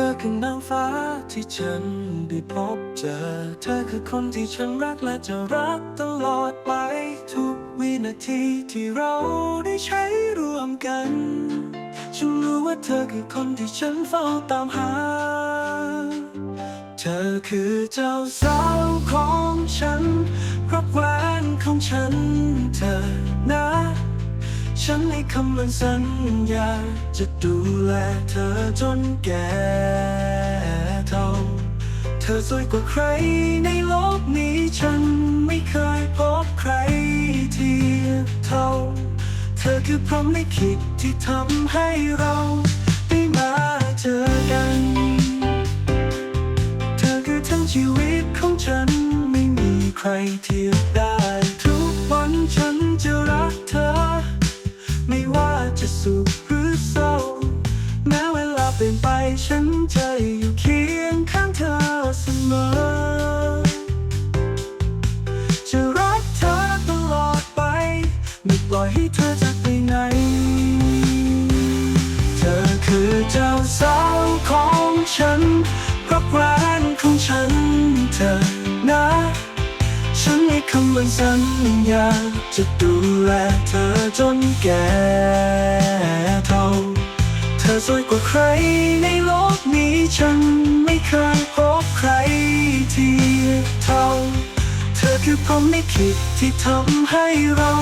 ธอคือนางฟ้าที่ฉันได้พบเจอ เธอคือคนที่ฉันรักและจะรักตลอดไป ทุกวินาทีที่เราได้ใช้ร่วมกัน ฉันรู้ว่าเธอคือคนที่ฉันเฝ้าตามหา เธอคือเจ้าสาวของฉันรับแหวนของฉัน ฉันให้คำมันสัญญา จะดูแลเธอจนแก่เท่า เธอสวยกว่าใครในโลกนี้ฉันไม่เคยพบใครทียบเท่า เธอคือพรหมลิขิตที่ทำให้เราได้มาเจอกัน เธอคือทั้งชีวิตของฉันไม่มีใครเทียบได้ ฉันจะอยู่เคียงข้างเธอเสมอ จะรักเธอตลอดไป ไม่ปล่อยให้เธอจากไปไหน เธอคือเจ้าสาวของฉันรักแร้นของฉันเธอนะ ฉันให้คำมันสัญญาจะดูแลเธอจนแก่ อสวยกว่าใครในโลกนี้ฉันไม่เคยพบใครที่เท่า เธอคือพรหมลิขิตที่ทำให้เรา